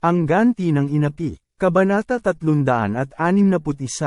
Ang ganti ng inapi, Kabanata 361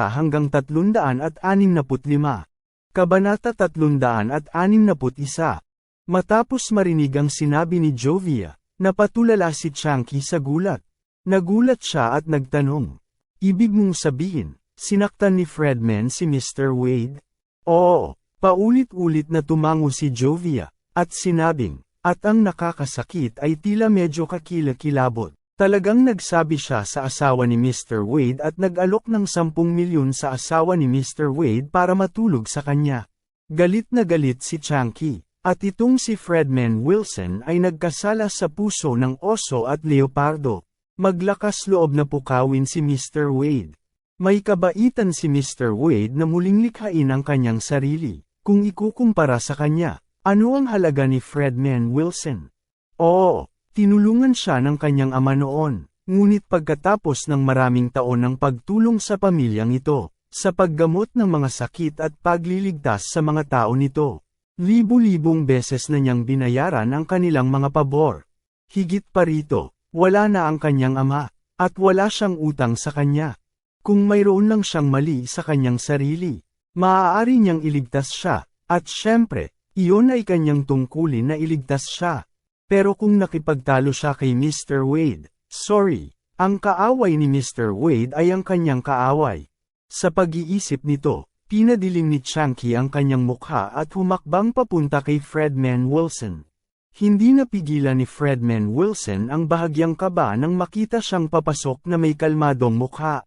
hanggang 365. Kabanata 361. Matapos marinig ang sinabi ni Jovia, napatulala si Chunky sa gulat. Nagulat siya at nagtanong. Ibig mong sabihin, sinaktan ni Fredman si Mr. Wade? Oo, paulit-ulit na tumango si Jovia, at sinabing, at ang nakakasakit ay tila medyo kakilakilabot. Talagang nagsabi siya sa asawa ni Mr. Wade at nag-alok ng 10 milyon sa asawa ni Mr. Wade para matulog sa kanya. Galit na galit si Chunky, at itong si Fredman Wilson ay nagkasala sa puso ng oso at leopardo. Maglakas loob na pukawin si Mr. Wade. May kabaitan si Mr. Wade na muling likhain ang kanyang sarili. Kung ikukumpara sa kanya, ano ang halaga ni Fredman Wilson? Oo, Tinulungan siya ng kanyang ama noon, ngunit pagkatapos ng maraming taon ng pagtulong sa pamilyang ito, sa paggamot ng mga sakit at pagliligtas sa mga tao nito, libu-libong beses na niyang binayaran ang kanilang mga pabor. Higit pa rito, wala na ang kanyang ama, at wala siyang utang sa kanya. Kung mayroon lang siyang mali sa kanyang sarili, maaari niyang iligtas siya, at syempre, iyon ay kanyang tungkulin na iligtas siya. Pero kung nakipagtalo siya kay Mr. Wade, sorry, ang kaaway ni Mr. Wade ay ang kanyang kaaway. Sa pag-iisip nito, pinadilim ni Chunky ang kanyang mukha at humakbang papunta kay Fredman Wilson. Hindi napigilan ni Fredman Wilson ang bahagyang kaba nang makita siyang papasok na may kalmadong mukha.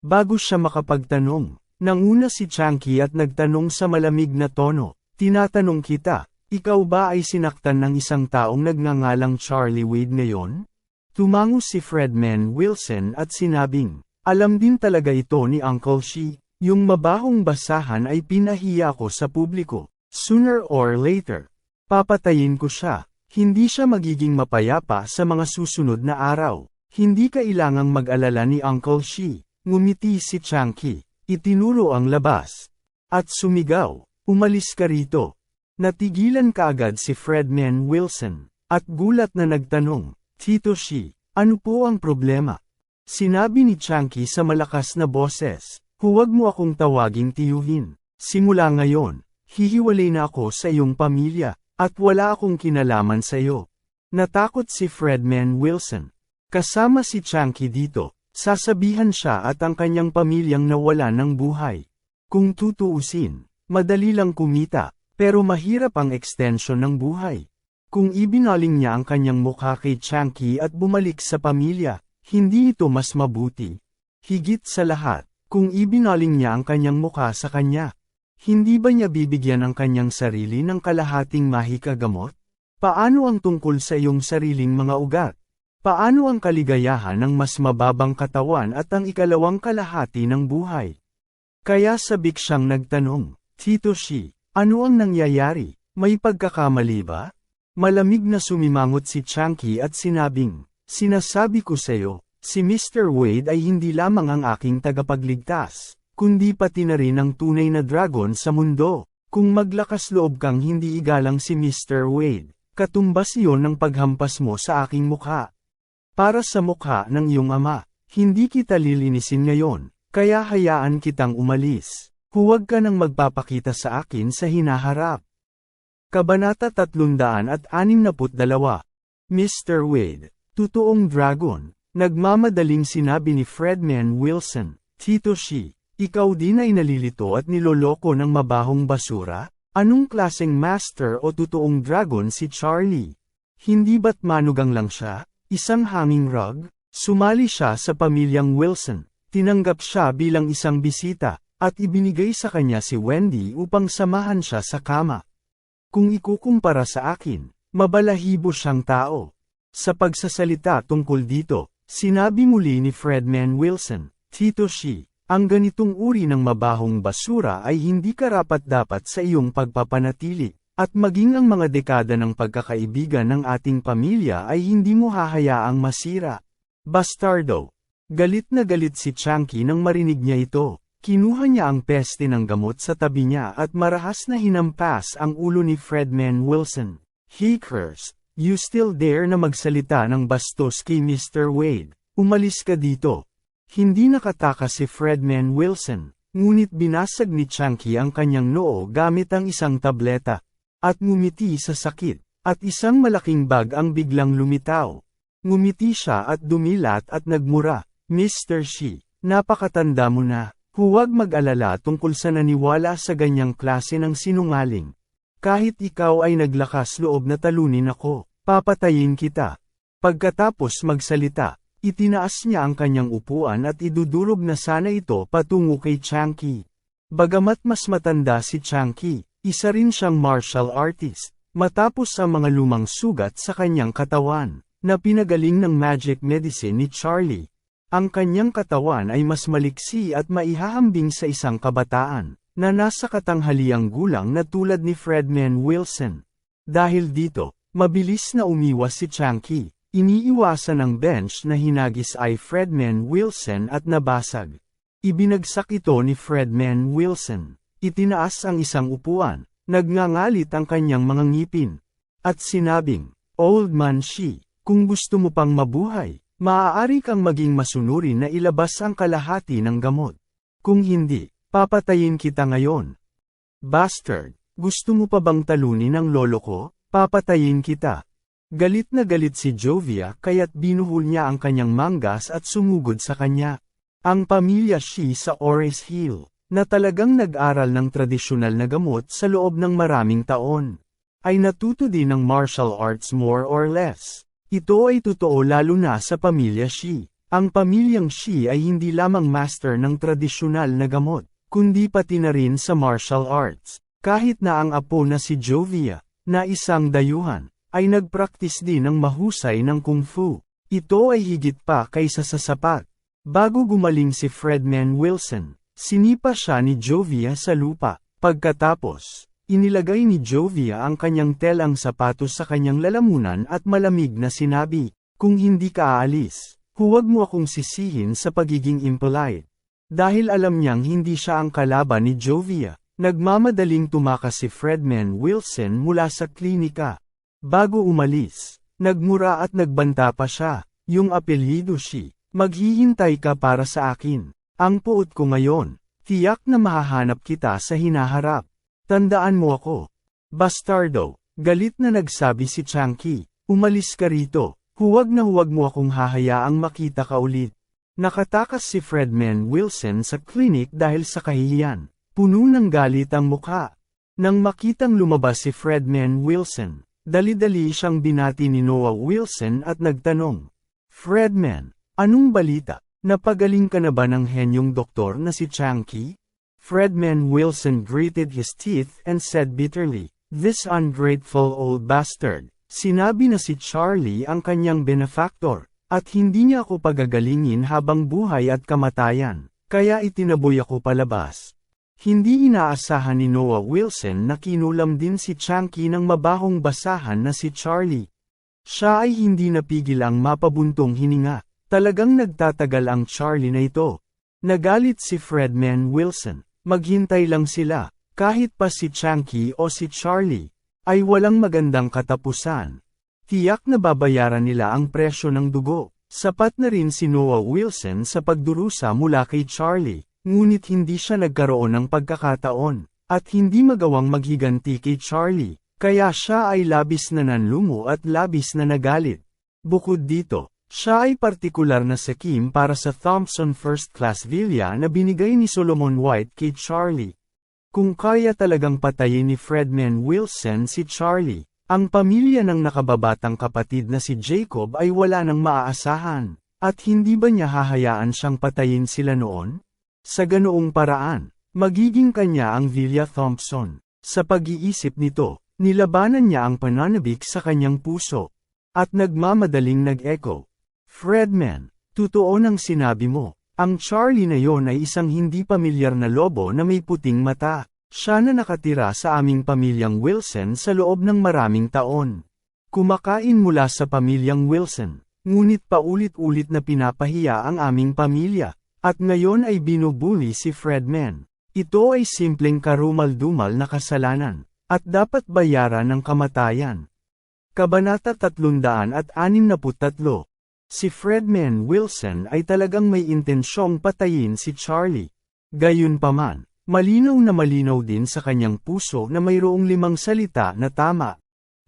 Bago siya makapagtanong, nanguna si Chunky at nagtanong sa malamig na tono, Tinatanong kita, ikaw ba ay sinaktan ng isang taong nagngangalang Charlie Wade ngayon? Tumango si Fredman Wilson at sinabing, alam din talaga ito ni Uncle Shi, yung mabahong basahan ay pinahiya ko sa publiko. Sooner or later, papatayin ko siya. Hindi siya magiging mapayapa sa mga susunod na araw. Hindi kailangang mag-alala ni Uncle Shi. Ngumiti si Chunky. Itinuro ang labas. At sumigaw, umalis ka rito. Natigilan kaagad si Fredman Wilson, at gulat na nagtanong, Tito Shi, ano po ang problema? Sinabi ni Chunky sa malakas na boses, huwag mo akong tawaging tiyuhin. Simula ngayon, hihiwalay na ako sa iyong pamilya, at wala akong kinalaman sa iyo. Natakot si Fredman Wilson. Kasama si Chunky dito, sasabihan siya at ang kanyang pamilyang nawala ng buhay. Kung tutuusin, madali lang kumita, pero mahirap ang extension ng buhay. Kung ibinaling niya ang kanyang mukha kay Chunky at bumalik sa pamilya, hindi ito mas mabuti. Higit sa lahat, kung ibinaling niya ang kanyang mukha sa kanya, hindi ba niya bibigyan ang kanyang sarili ng kalahating mahikagamot? Paano ang tungkol sa iyong sariling mga ugat? Paano ang kaligayahan ng mas mababang katawan at ang ikalawang kalahati ng buhay? Kaya sabik siyang nagtanong, Tito Shi, ano ang nangyayari? May pagkakamali ba? Malamig na sumimangot si Chunky at sinabing, Sinasabi ko sa iyo, si Mr. Wade ay hindi lamang ang aking tagapagligtas, kundi pati na rin ang tunay na dragon sa mundo. Kung maglakas loob kang hindi igalang si Mr. Wade, katumbas iyon ng paghampas mo sa aking mukha. Para sa mukha ng iyong ama, hindi kita lilinisin ngayon, kaya hayaan kitang umalis. Huwag ka nang magpapakita sa akin sa hinaharap. Kabanata 362 Mr. Wade, Totoong Dragon, nagmamadaling sinabi ni Fredman Wilson, Tito Shi, ikaw din ay nalilito at niloloko ng mabahong basura? Anong klaseng master o totoong dragon si Charlie? Hindi ba't manugang lang siya? Isang hanging rug? Sumali siya sa pamilyang Wilson. Tinanggap siya bilang isang bisita, at ibinigay sa kanya si Wendy upang samahan siya sa kama. Kung ikukumpara sa akin, mabalahibo siyang tao. Sa pagsasalita tungkol dito, sinabi muli ni Fredman Wilson, Tito Shi, ang ganitong uri ng mabahong basura ay hindi karapat-dapat sa iyong pagpapanatili, at maging ang mga dekada ng pagkakaibigan ng ating pamilya ay hindi mo hahayaang masira. Bastardo. Galit na galit si Chunky nang marinig niya ito. Kinuha niya ang peste ng gamot sa tabi niya at marahas na hinampas ang ulo ni Fredman Wilson. He cursed, You still dare na magsalita ng bastos kay Mr. Wade. Umalis ka dito. Hindi nakatakas si Fredman Wilson, ngunit binasag ni Chunky ang kanyang noo gamit ang isang tableta. At ngumiti sa sakit, at isang malaking bag ang biglang lumitaw. Ngumiti siya at dumilat at nagmura, Mr. Shi, napakatanda mo na, huwag mag-alala tungkol sa naniwala sa ganyang klase ng sinungaling. Kahit ikaw ay naglakas loob na talunin ako, papatayin kita. Pagkatapos magsalita, itinaas niya ang kanyang upuan at idudurog na sana ito patungo kay Chunky. Bagamat mas matanda si Chunky, isa rin siyang martial artist, matapos ang mga lumang sugat sa kanyang katawan na pinagaling ng magic medicine ni Charlie. Ang kanyang katawan ay mas maliksi at maihahambing sa isang kabataan, na nasa katanghaliang gulang na tulad ni Fredman Wilson. Dahil dito, mabilis na umiwas si Chunky. Iniiwasan ng bench na hinagis ay Fredman Wilson at nabasag. Ibinagsak ito ni Fredman Wilson. Itinaas ang isang upuan, nagngangalit ang kanyang mga ngipin. At sinabing, Old man she, kung gusto mo pang mabuhay, maaari kang maging masunuri na ilabas ang kalahati ng gamot. Kung hindi, papatayin kita ngayon. Bastard, gusto mo pa bang talunin ang lolo ko? Papatayin kita. Galit na galit si Jovia kaya't binuhol niya ang kanyang manggas at sumugod sa kanya. Ang pamilya Shi sa Ores Hill, na talagang nag-aral ng tradisyonal na gamot sa loob ng maraming taon, ay natuto din ng martial arts more or less. Ito ay totoo lalo na sa pamilya Shi. Ang pamilyang Shi ay hindi lamang master ng tradisyonal na gamot, kundi pati na rin sa martial arts. Kahit na ang apo na si Jovia, na isang dayuhan, ay nagpraktis din ng mahusay ng kung fu. Ito ay higit pa kaysa sa sapat. Bago gumaling si Fredman Wilson, sinipa siya ni Jovia sa lupa. Pagkatapos, Inilagay ni Jovia ang kanyang telang sapatos sa kanyang lalamunan at malamig na sinabi, Kung hindi ka aalis, huwag mo akong sisihin sa pagiging impolite. Dahil alam niyang hindi siya ang kalaban ni Jovia, nagmamadaling tumakas si Fredman Wilson mula sa klinika. Bago umalis, nagmura at nagbanta pa siya, yung apelyido si, maghihintay ka para sa akin. Ang puot ko ngayon, tiyak na mahahanap kita sa hinaharap. Tandaan mo ako. Bastardo, galit na nagsabi si Chunky, umalis ka rito, huwag na huwag mo akong hahayaang makita ka ulit. Nakatakas si Fredman Wilson sa clinic dahil sa kahihiyan, puno ng galit ang mukha. Nang makitang lumabas si Fredman Wilson, dali-dali siyang binati ni Noah Wilson at nagtanong, Fredman, anong balita? Napagaling ka na ba ng henyong doktor na si Chunky? Fredman Wilson gritted his teeth and said bitterly, This ungrateful old bastard. Sinabi na si Charlie ang kanyang benefactor, at hindi niya ako pagagalingin habang buhay at kamatayan, kaya itinaboy ako palabas. Hindi inaasahan ni Noah Wilson na kinulam din si Chunky ng mabahong basahan na si Charlie. Siya ay hindi napigil ang mapabuntong hininga, talagang nagtatagal ang Charlie na ito. Nagalit si Fredman Wilson. Maghintay lang sila, kahit pa si Chunky o si Charlie, ay walang magandang katapusan. Tiyak na babayaran nila ang presyo ng dugo. Sapat na rin si Noah Wilson sa pagdurusa mula kay Charlie, ngunit hindi siya nagkaroon ng pagkakataon, at hindi magawang maghiganti kay Charlie, kaya siya ay labis na nanlumo at labis na nagalit. Bukod dito, siya ay partikular na sekim para sa Thompson First Class Villa na binigay ni Solomon White kay Charlie. Kung kaya talagang patayin ni Fredman Wilson si Charlie, ang pamilya ng nakababatang kapatid na si Jacob ay wala nang maaasahan. At hindi ba niya hahayaan siyang patayin sila noon? Sa ganoong paraan, magiging kanya ang Villa Thompson. Sa pag-iisip nito, nilabanan niya ang pananabik sa kanyang puso. At nagmamadaling nag-echo. Fredman, totoo nang sinabi mo. Ang Charlie na yon ay isang hindi pamilyar na lobo na may puting mata. Siya na nakatira sa aming pamilyang Wilson sa loob ng maraming taon. Kumakain mula sa pamilyang Wilson, ngunit paulit-ulit na pinapahiya ang aming pamilya, at ngayon ay binubuli si Fredman. Ito ay simpleng karumal-dumal na kasalanan, at dapat bayaran ng kamatayan. Kabanata 363 Si Fredman Wilson ay talagang may intensyong patayin si Charlie. Gayunpaman, malinaw na malinaw din sa kanyang puso na mayroong limang salita na tama.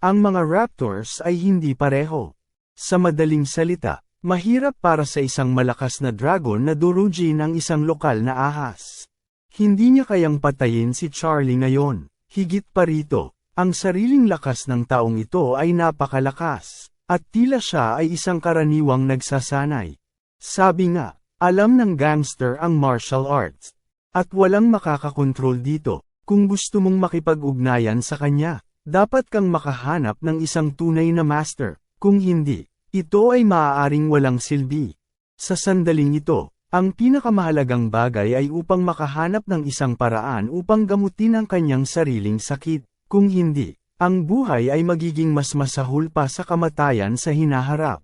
Ang mga raptors ay hindi pareho. Sa madaling salita, mahirap para sa isang malakas na dragon na durugin ang isang lokal na ahas. Hindi niya kayang patayin si Charlie ngayon. Higit pa rito, ang sariling lakas ng taong ito ay napakalakas. At tila siya ay isang karaniwang nagsasanay. Sabi nga, alam ng gangster ang martial arts. At walang makakakontrol dito. Kung gusto mong makipag-ugnayan sa kanya, dapat kang makahanap ng isang tunay na master. Kung hindi, ito ay maaaring walang silbi. Sa sandaling ito, ang pinakamahalagang bagay ay upang makahanap ng isang paraan upang gamutin ang kanyang sariling sakit. Kung hindi, ang buhay ay magiging mas masahol pa sa kamatayan sa hinaharap.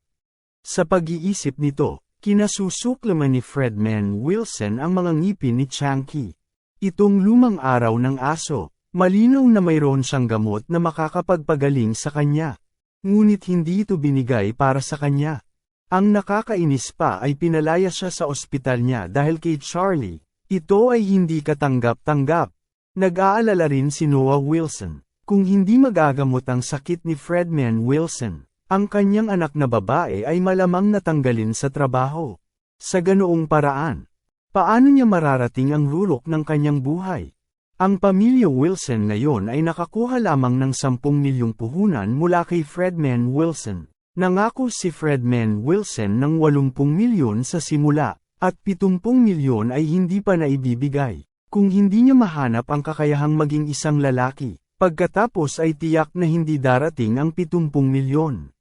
Sa pag-iisip nito, kinasusuklaman ni Fredman Wilson ang mga ngipin ni Chunky. Itong lumang araw ng aso, malinaw na mayroon siyang gamot na makakapagpagaling sa kanya. Ngunit hindi ito binigay para sa kanya. Ang nakakainis pa ay pinalaya siya sa ospital niya dahil kay Charlie. Ito ay hindi katanggap-tanggap. Nag-aalala rin si Noah Wilson. Kung hindi magagamot ang sakit ni Fredman Wilson, ang kanyang anak na babae ay malamang natanggalin sa trabaho. Sa ganoong paraan, paano niya mararating ang rurok ng kanyang buhay? Ang pamilya Wilson ngayon ay nakakuha lamang ng 10 milyong puhunan mula kay Fredman Wilson. Nangako si Fredman Wilson ng 80 milyon sa simula, at 70 milyon ay hindi pa naibibigay. Kung hindi niya mahanap ang kakayahang maging isang lalaki, Pagkatapos ay tiyak na hindi darating ang 70 milyon.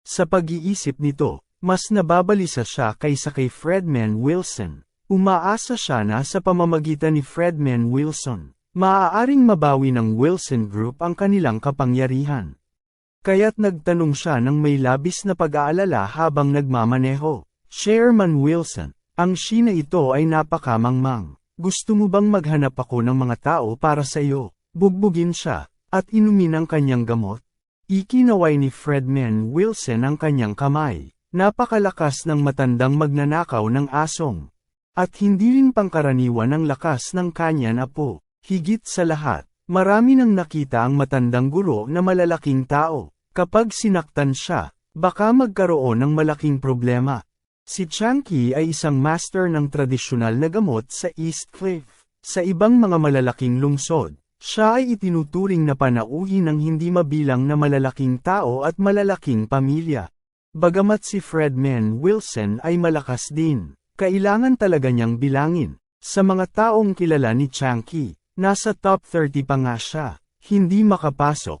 Sa pag-iisip nito, mas nababalisa siya kaysa kay Fredman Wilson. Umaasa siya na sa pamamagitan ni Fredman Wilson, maaaring mabawi ng Wilson Group ang kanilang kapangyarihan. Kaya't nagtanong siya ng may labis na pag-aalala habang nagmamaneho. Chairman Wilson, ang Sheena ito ay napakamangmang. Gusto mo bang maghanap ako ng mga tao para sa iyo? Bugbugin siya, at inumin ang kanyang gamot. Ikinaway ni Fredman Wilson ang kanyang kamay. Napakalakas ng matandang magnanakaw ng asong. At hindi rin pangkaraniwan ang lakas ng kanya na po. Higit sa lahat, marami nang nakita ang matandang guro na malalaking tao. Kapag sinaktan siya, baka magkaroon ng malaking problema. Si Chunky ay isang master ng tradisyonal na gamot sa East Cliff. Sa ibang mga malalaking lungsod, siya ay itinuturing na panauhin ng hindi mabilang na malalaking tao at malalaking pamilya. Bagamat si Fredman Wilson ay malakas din, kailangan talaga niyang bilangin. Sa mga taong kilala ni Chunky, nasa top 30 pa nga siya, hindi makapasok.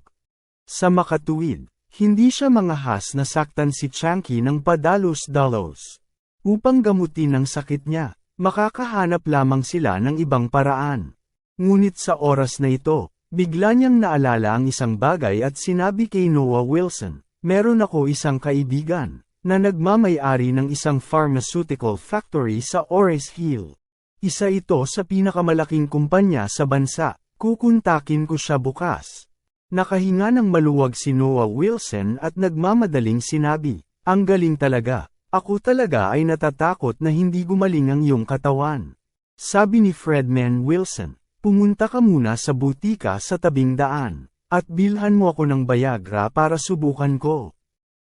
Sa makatuwid, hindi siya mangahas na saktan si Chunky ng padalos-dalos. Upang gamutin ang sakit niya, makakahanap lamang sila ng ibang paraan. Ngunit sa oras na ito, bigla niyang naalala ang isang bagay at sinabi kay Noah Wilson, meron ako isang kaibigan, na nagmamay-ari ng isang pharmaceutical factory sa Ores Hill. Isa ito sa pinakamalaking kumpanya sa bansa, kukuntakin ko siya bukas. Nakahinga ng maluwag si Noah Wilson at nagmamadaling sinabi, ang galing talaga, ako talaga ay natatakot na hindi gumaling ang iyong katawan. Sabi ni Fredman Wilson, Pumunta ka muna sa butika sa tabing daan, at bilhan mo ako ng Viagra para subukan ko.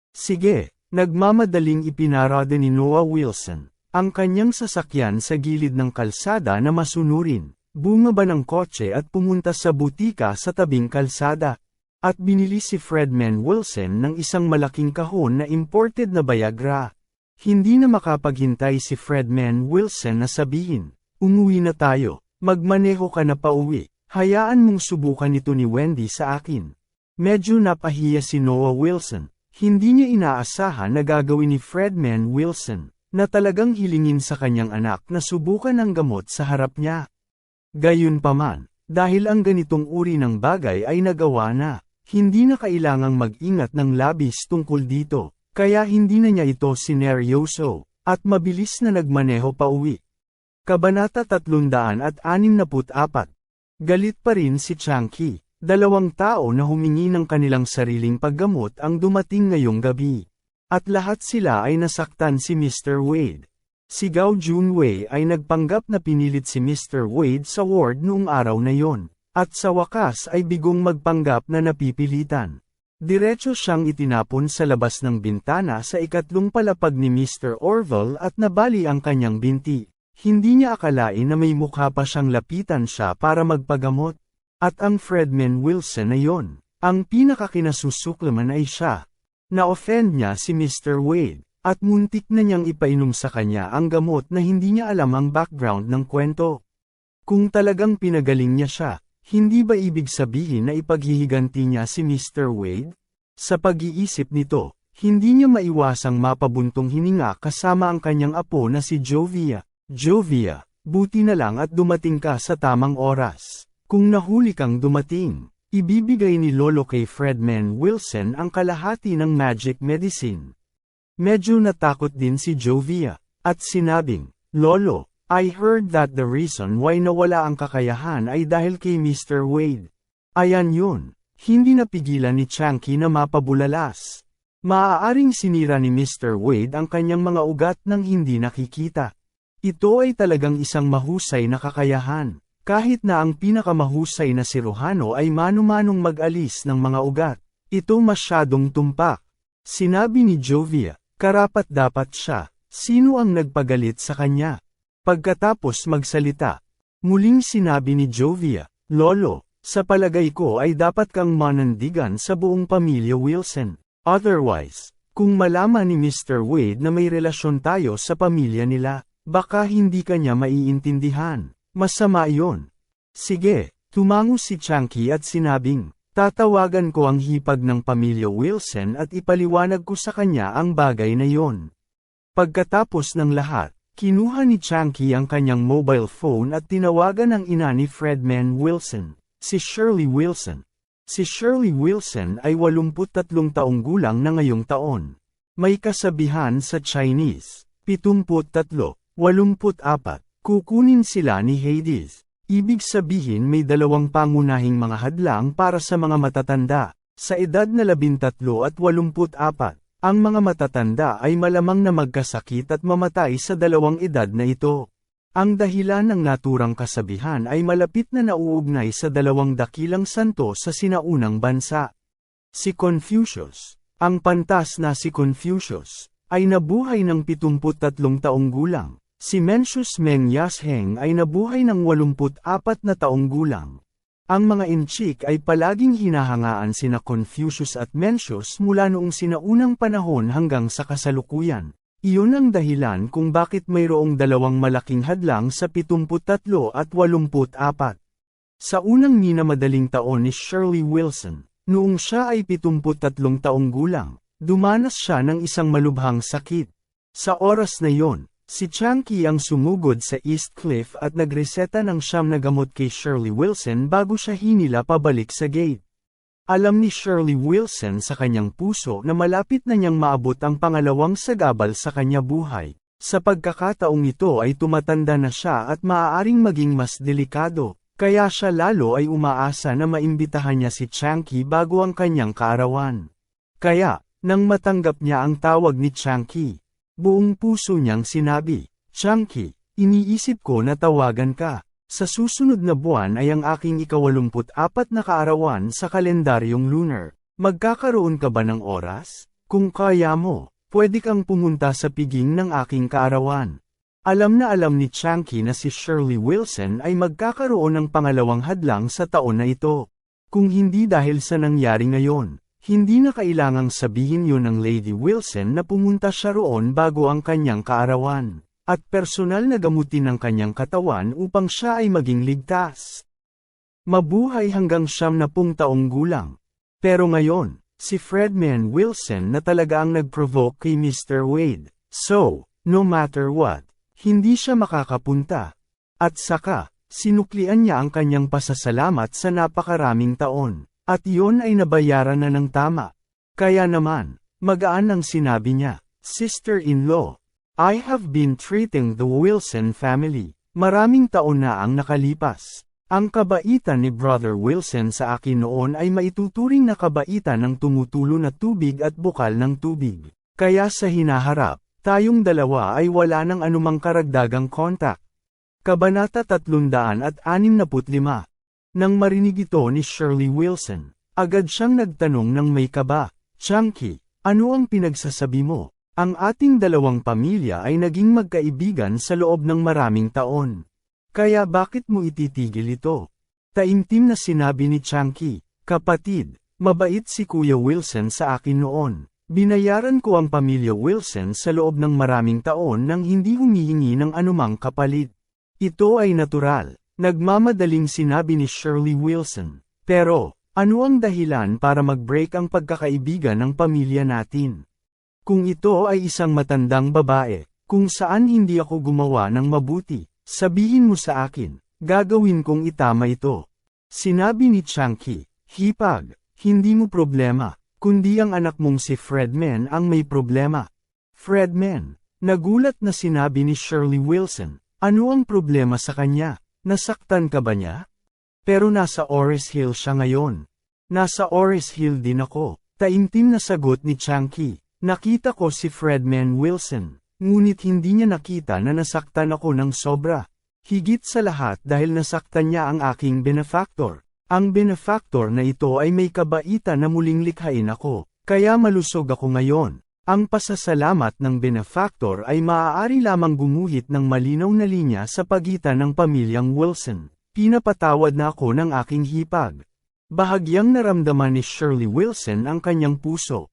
Sige, nagmamadaling ipinarada ni Noah Wilson, ang kanyang sasakyan sa gilid ng kalsada na masunurin. Bumaba ng kotse at pumunta sa butika sa tabing kalsada. At binili si Fredman Wilson ng isang malaking kahon na imported na Viagra. Hindi na makapaghintay si Fredman Wilson na sabihin, umuwi na tayo. Magmaneho ka na pauwi, hayaan mong subukan ito ni Wendy sa akin. Medyo napahiya si Noah Wilson, Hindi niya inaasahan na gagawin ni Fredman Wilson, na talagang hilingin sa kanyang anak na subukan ang gamot sa harap niya. Gayunpaman, dahil ang ganitong uri ng bagay ay nagawa na, hindi na kailangang mag-ingat ng labis tungkol dito, kaya hindi na niya ito sineryoso, at mabilis na nagmaneho pa uwi. Kabanata 364 Galit pa rin si Chunky, dalawang tao na humingi ng kanilang sariling paggamot ang dumating ngayong gabi. At lahat sila ay nasaktan si Mr. Wade. Si Gao Junwei ay nagpanggap na pinilit si Mr. Wade sa ward noong araw na yon, at sa wakas ay bigong magpanggap na napipilitan. Diretso siyang itinapon sa labas ng bintana sa ikatlong palapag ni Mr. Orville at nabali ang kanyang binti. Hindi niya akalain na may mukha pa siyang lapitan siya para magpagamot. At ang Fredman Wilson na yon, ang pinakakinasusuklaman ay siya. Na-offend niya si Mr. Wade, at muntik na niyang ipainom sa kanya ang gamot na hindi niya alam ang background ng kwento. Kung talagang pinagaling niya siya, hindi ba ibig sabihin na ipaghihiganti niya si Mr. Wade? Sa pag-iisip nito, hindi niya maiwasang mapabuntong hininga kasama ang kanyang apo na si Jovia. Jovia, buti na lang at dumating ka sa tamang oras. Kung nahuli kang dumating, ibibigay ni Lolo kay Fredman Wilson ang kalahati ng magic medicine. Medyo natakot din si Jovia, at sinabing, Lolo, I heard that the reason why nawala ang kakayahan ay dahil kay Mr. Wade. Ayan yun, hindi napigilan ni Chunky na mapabulalas. Maaaring sinira ni Mr. Wade ang kanyang mga ugat nang hindi nakikita. Ito ay talagang isang mahusay na kakayahan. Kahit na ang pinakamahusay na siruhano ay manumanong mag-alis ng mga ugat, ito masyadong tumpak. Sinabi ni Jovia, karapat dapat siya, sino ang nagpagalit sa kanya? Pagkatapos magsalita, muling sinabi ni Jovia, Lolo, sa palagay ko ay dapat kang manandigan sa buong pamilya Wilson. Otherwise, kung malaman ni Mr. Wade na may relasyon tayo sa pamilya nila, baka hindi kanya maiintindihan. Masama iyon. Sige, tumango si Chunky at sinabing, tatawagan ko ang hipag ng pamilya Wilson at ipaliwanag ko sa kanya ang bagay na yon. Pagkatapos ng lahat, kinuha ni Chunky ang kanyang mobile phone at tinawagan ang ina ni Fredman Wilson, si Shirley Wilson. Si Shirley Wilson ay 83 taong gulang na ngayong taon. May kasabihan sa Chinese, 73, 84, Kukunin sila ni Hades. Ibig sabihin may dalawang pangunahing mga hadlang para sa mga matatanda. Sa edad na 13 at 84, ang mga matatanda ay malamang na magkasakit at mamatay sa dalawang edad na ito. Ang dahilan ng naturang kasabihan ay malapit na nauugnay sa dalawang dakilang santo sa sinaunang bansa. Si Confucius, ang pantas na si Confucius, ay nabuhay ng 73 taong gulang. Si Mencius Meng Yasheng ay nabuhay ng 84 na taong gulang. Ang mga inchik ay palaging hinahangaan sina Confucius at Mencius mula noong sinaunang panahon hanggang sa kasalukuyan. Iyon ang dahilan kung bakit mayroong dalawang malaking hadlang sa 73 at 84. Sa unang minamadaling taon ni Shirley Wilson, noong siya ay 73 taong gulang, dumanas siya ng isang malubhang sakit. Sa oras na yon, Si Chunky ang sumugod sa East Cliff at nagreseta ng siyam na gamot kay Shirley Wilson bago siya hinila pabalik sa gate. Alam ni Shirley Wilson sa kanyang puso na malapit na niyang maabot ang pangalawang sagabal sa kanya buhay. Sa pagkakataong ito ay tumatanda na siya at maaaring maging mas delikado, kaya siya lalo ay umaasa na maimbitahan niya si Chunky bago ang kanyang kaarawan. Kaya, nang matanggap niya ang tawag ni Chunky, Buong puso niyang sinabi, Chunky, iniisip ko na tawagan ka. Sa susunod na buwan ay ang aking ikawalumput apat na kaarawan sa kalendaryong lunar. Magkakaroon ka ba ng oras? Kung kaya mo, pwede kang pumunta sa piging ng aking kaarawan. Alam na alam ni Chunky na si Shirley Wilson ay magkakaroon ng pangalawang hadlang sa taon na ito. Kung hindi dahil sa nangyari ngayon, hindi na kailangang sabihin yun ng Lady Wilson na pumunta siya roon bago ang kanyang kaarawan, at personal na gamutin ang kanyang katawan upang siya ay maging ligtas. Mabuhay hanggang siyam na pung taong gulang. Pero ngayon, si Fredman Wilson na talaga ang nag-provoke kay Mr. Wade. So, no matter what, hindi siya makakapunta. At saka, sinuklian niya ang kanyang pasasalamat sa napakaraming taon. At iyon ay nabayaran na ng tama. Kaya naman, magaan ang sinabi niya, Sister-in-law, I have been treating the Wilson family. Maraming taon na ang nakalipas. Ang kabaitan ni Brother Wilson sa akin noon ay maituturing na kabaitan ng tumutulo na tubig at bukal ng tubig. Kaya sa hinaharap, tayong dalawa ay wala ng anumang karagdagang kontak. Kabanata 365 Nang marinig ito ni Shirley Wilson, agad siyang nagtanong ng may kaba, Chunky, ano ang pinagsasabi mo? Ang ating dalawang pamilya ay naging magkaibigan sa loob ng maraming taon. Kaya bakit mo ititigil ito? Taimtim na sinabi ni Chunky, Kapatid, mabait si Kuya Wilson sa akin noon. Binayaran ko ang pamilya Wilson sa loob ng maraming taon nang hindi humihingi ng anumang kapalit. Ito ay natural, nagmamadaling sinabi ni Shirley Wilson. Pero, ano ang dahilan para mag-break ang pagkakaibigan ng pamilya natin? Kung ito ay isang matandang babae, kung saan hindi ako gumawa ng mabuti, Sabihin mo sa akin, gagawin kong itama ito. Sinabi ni Chunky, Hipag, hindi mo problema, kundi ang anak mong si Fredman ang may problema. Fredman, nagulat na sinabi ni Shirley Wilson, ano ang problema sa kanya? Nasaktan ka ba niya? Pero nasa Ores Hill siya ngayon. Nasa Ores Hill din ako. Taimtim na sagot ni Chunky. Nakita ko si Fredman Wilson. Ngunit hindi niya nakita na nasaktan ako ng sobra. Higit sa lahat dahil nasaktan niya ang aking benefactor. Ang benefactor na ito ay may kabaitan na muling likhain ako, kaya malusog ako ngayon. Ang pasasalamat ng benefactor ay maaari lamang gumuhit ng malinaw na linya sa pagitan ng pamilyang Wilson. Pinapatawad na ako ng aking hipag. Bahagyang naramdaman ni Shirley Wilson ang kanyang puso.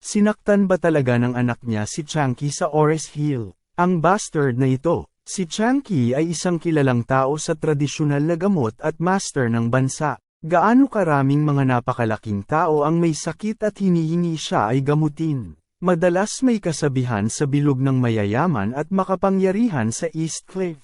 Sinaktan ba talaga ng anak niya si Chunky sa Ores Hill? Ang bastard na ito, si Chunky ay isang kilalang tao sa tradisyonal na gamot at master ng bansa. Gaano karaming mga napakalaking tao ang may sakit at hinihingi siya ay gamutin. Madalas may kasabihan sa bilog ng mayayaman at makapangyarihan sa East Cliff.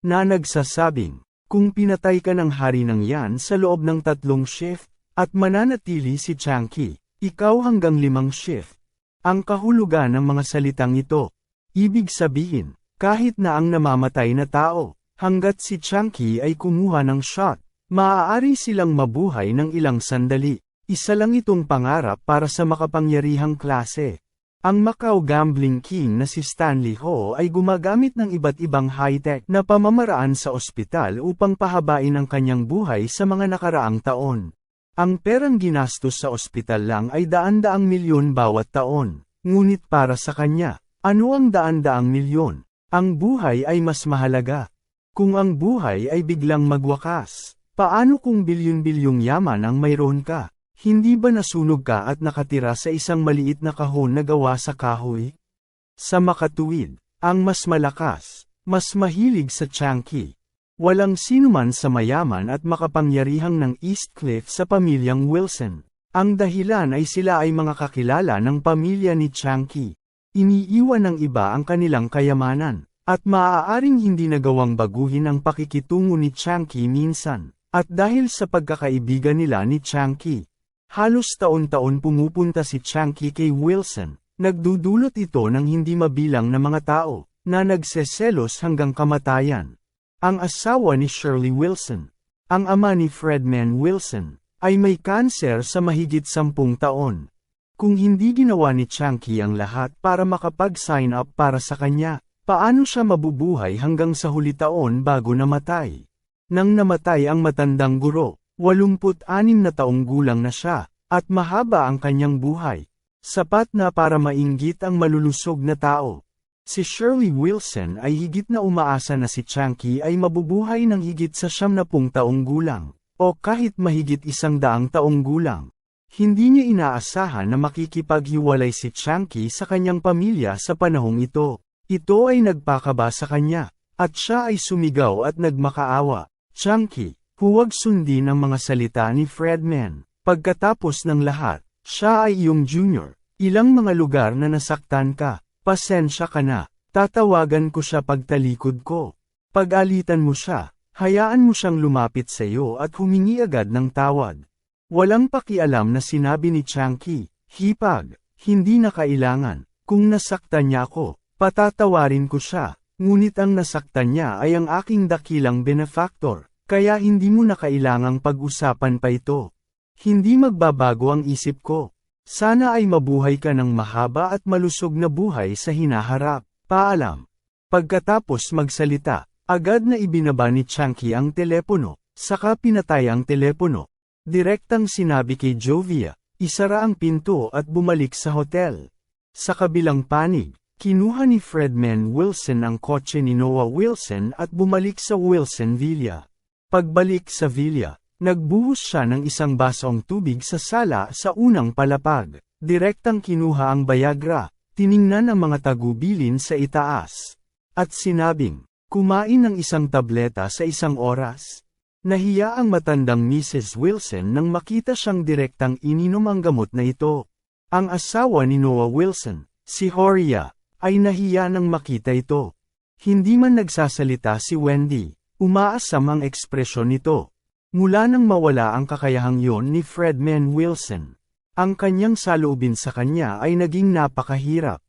Na nagsasabing, kung pinatay ka ng hari ng yan sa loob ng tatlong shift, at mananatili si Chunky, ikaw hanggang limang shift. Ang kahulugan ng mga salitang ito. Ibig sabihin, kahit na ang namamatay na tao, hanggat si Chunky ay kumuha ng shot, maaari silang mabuhay ng ilang sandali. Isa lang itong pangarap para sa makapangyarihang klase. Ang Macau Gambling King na si Stanley Ho ay gumagamit ng iba't ibang high-tech na pamamaraan sa ospital upang pahabain ang kanyang buhay sa mga nakaraang taon. Ang perang ginastos sa ospital lang ay daan-daang milyon bawat taon. Ngunit para sa kanya, ano ang daan-daang milyon? Ang buhay ay mas mahalaga. Kung ang buhay ay biglang magwakas, paano kung bilyon-bilyong yaman ang mayroon ka? Hindi ba nasunog ka at nakatira sa isang maliit na kahon na gawa sa kahoy? Sa makatuwid, ang mas malakas, mas mahilig sa chunky, Walang sinuman sa mayaman at makapangyarihang ng East Cliff sa pamilyang Wilson. Ang dahilan ay sila ay mga kakilala ng pamilya ni Chunky. Iniiwan ng iba ang kanilang kayamanan, at maaaring hindi nagawang baguhin ang pakikitungo ni Chunky minsan. At dahil sa pagkakaibigan nila ni Chunky, halos taon-taon pumupunta si Chunky kay Wilson, nagdudulot ito ng hindi mabilang na mga tao, na nagseselos hanggang kamatayan. Ang asawa ni Shirley Wilson, ang ama ni Fredman Wilson, ay may kanser sa mahigit sampung taon. Kung hindi ginawa ni Chunky ang lahat para makapag-sign up para sa kanya, paano siya mabubuhay hanggang sa huli taon bago namatay? Nang namatay ang matandang guro, 86 na taong gulang na siya, at mahaba ang kanyang buhay. Sapat na para mainggit ang malulusog na tao. Si Shirley Wilson ay higit na umaasa na si Chunky ay mabubuhay ng higit sa siyam na pung taong gulang, o kahit mahigit isang daang taong gulang. Hindi niya inaasahan na makikipaghiwalay si Chunky sa kanyang pamilya sa panahong ito. Ito ay nagpakaba sa kanya, at siya ay sumigaw at nagmakaawa. Chunky, huwag sundin ang mga salita ni Fredman. Pagkatapos ng lahat, Siya ay iyong junior. Ilang mga lugar na nasaktan ka. Pasensya ka na. Tatawagan ko siya pagtalikod ko. Pag-alitan mo siya, hayaan mo siyang lumapit sa iyo at humingi agad ng tawad. Walang pakialam na sinabi ni Changki, hipag, hindi na kailangan. Kung nasaktan niya ako, patatawarin ko siya. Ngunit ang nasaktan niya ay ang aking dakilang benefactor, kaya hindi mo na kailangang pag-usapan pa ito. Hindi magbabago ang isip ko. Sana ay mabuhay ka ng mahaba at malusog na buhay sa hinaharap. Paalam. Pagkatapos magsalita, agad na ibinaba ni Chunky ang telepono, saka pinatay ang telepono. Direktang sinabi kay Jovia, isara ang pinto at bumalik sa hotel. Sa kabilang panig, kinuha ni Fredman Wilson ang kotse ni Noah Wilson at bumalik sa Wilson Villa. Pagbalik sa villa, nagbuhos siya ng isang basong tubig sa sala sa unang palapag. Direktang kinuha ang Viagra, tiningnan ang mga tagubilin sa itaas. At sinabing, kumain ng isang tableta sa isang oras. Nahiya ang matandang Mrs. Wilson nang makita siyang direktang ininom ang gamot na ito. Ang asawa ni Noah Wilson, si Horia, ay nahiya nang makita ito. Hindi man nagsasalita si Wendy, umaasam ang ekspresyon nito. Mula nang mawala ang kakayahang yon ni Fredman Wilson, ang kanyang saloobin sa kanya ay naging napakahirap.